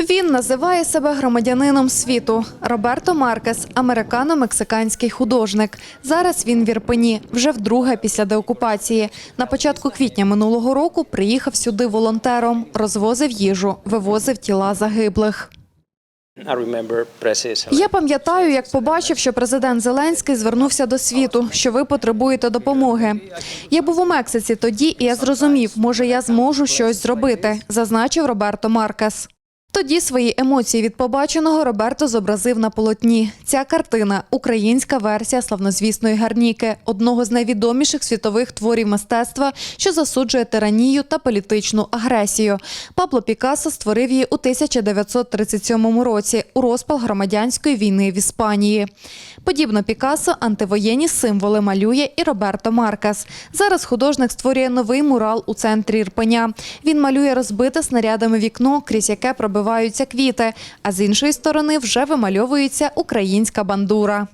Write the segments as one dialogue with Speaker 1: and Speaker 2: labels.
Speaker 1: Він називає себе громадянином світу. Роберто Маркес, американо-мексиканський художник. Зараз він в Ірпені, вже вдруге після деокупації. На початку квітня минулого року приїхав сюди волонтером, розвозив їжу, вивозив тіла загиблих. Я пам'ятаю, як побачив, що президент Зеленський звернувся до світу, що ви потребуєте допомоги. Я був у Мексиці тоді, і я зрозумів, може, я зможу щось зробити, зазначив Роберто Маркес. Тоді свої емоції від побаченого Роберто зобразив на полотні. Ця картина українська версія славнозвісної гарніки, одного з найвідоміших світових творів мистецтва, що засуджує тиранію та політичну агресію. Пабло Пікассо створив її у 1937 році у розпал громадянської війни в Іспанії. Подібно Пікассо антивоєнні символи малює і Роберто Маркес. Зараз художник створює новий мурал у центрі Ірпеня. Він малює розбите снарядами вікно, крізь яке пробиваються квіти, а з іншої сторони вже вимальовується українська бандура.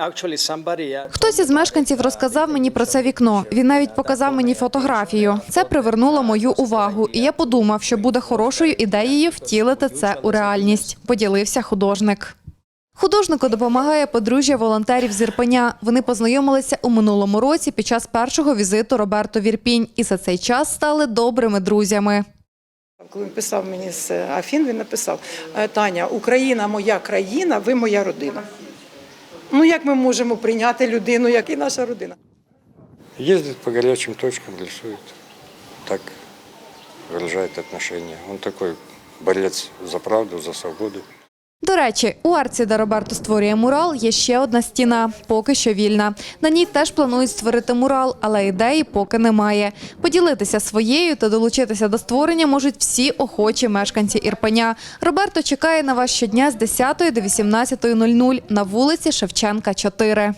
Speaker 2: Uh,
Speaker 1: Хтось із мешканців розказав мені про це вікно. Він навіть показав мені фотографію. Це привернуло мою увагу, і я подумав, що буде хорошою ідеєю втілити це у реальність. Поділився художник. Художнику допомагає подружжя волонтерів з Ірпеня. Вони познайомилися у минулому році під час першого візиту Роберто в Ірпінь і за цей час стали добрими друзями.
Speaker 3: Коли він писав мені з Афін, він написав: «Е, Таня, Україна моя країна, ви моя родина. Ну як ми можемо прийняти людину, як і наша родина?
Speaker 4: Їздить по гарячим точкам, рисует. Так выражает отношення. Він такий борець за правду, за свободу.
Speaker 1: До речі, у арці, де Роберто створює мурал, є ще одна стіна, поки що вільна. На ній теж планують створити мурал, але ідеї поки немає. Поділитися своєю та долучитися до створення можуть всі охочі мешканці Ірпеня. Роберто чекає на вас щодня з 10 до 18.00 на вулиці Шевченка, 4.